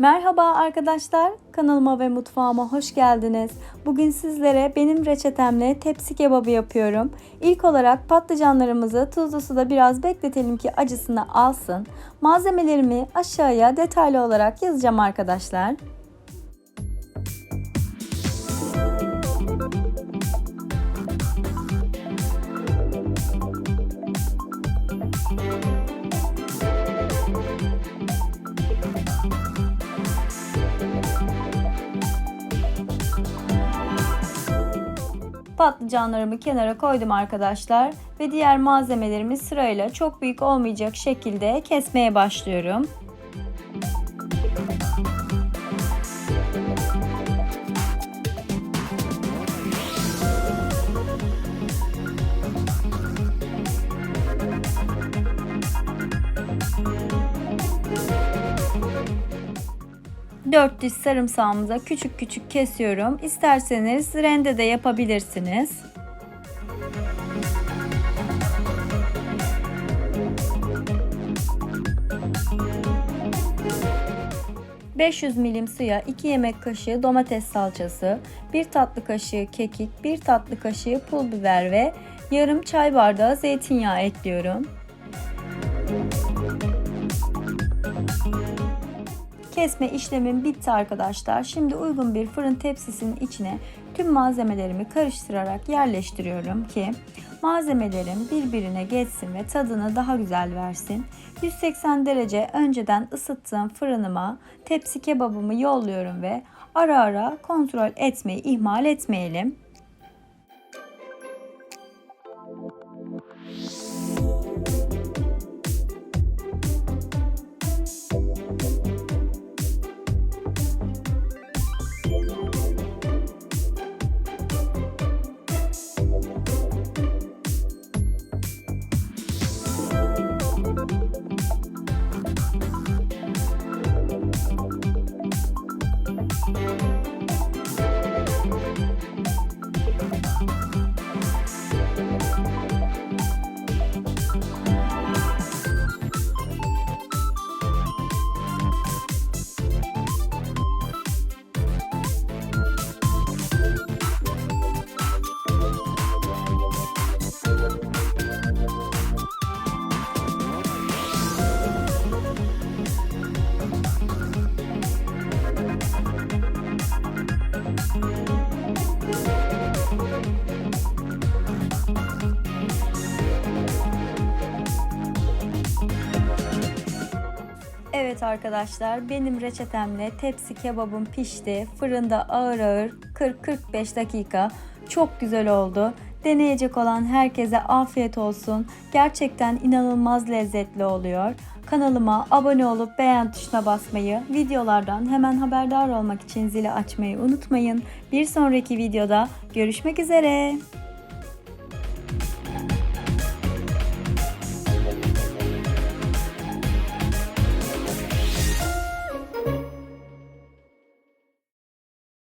Merhaba arkadaşlar, kanalıma ve mutfağıma hoş geldiniz. Bugün sizlere benim reçetemle tepsi kebabı yapıyorum. İlk olarak patlıcanlarımızı tuzlu suda biraz bekletelim ki acısını alsın. Malzemelerimi aşağıya detaylı olarak yazacağım arkadaşlar. Patlıcanlarımı kenara koydum arkadaşlar ve diğer malzemelerimi sırayla çok büyük olmayacak şekilde kesmeye başlıyorum. Dört diş sarımsağımıza küçük küçük kesiyorum. İsterseniz rende de yapabilirsiniz. ...500 milim suya 2 yemek kaşığı domates salçası, 1 tatlı kaşığı kekik, 1 tatlı kaşığı pul biber ve yarım çay bardağı zeytinyağı ekliyorum. Kesme işlemim bitti arkadaşlar. Şimdi uygun bir fırın tepsisinin içine tüm malzemelerimi karıştırarak yerleştiriyorum ki malzemelerim birbirine geçsin ve tadını daha güzel versin. 180 derece önceden ısıttığım fırınıma tepsi kebabımı yolluyorum ve ara ara kontrol etmeyi ihmal etmeyelim. Evet arkadaşlar benim reçetemle tepsi kebabım pişti. Fırında ağır ağır 40-45 dakika çok güzel oldu. Deneyecek olan herkese afiyet olsun. Gerçekten inanılmaz lezzetli oluyor. Kanalıma abone olup beğen tuşuna basmayı, videolardan hemen haberdar olmak için zili açmayı unutmayın. Bir sonraki videoda görüşmek üzere.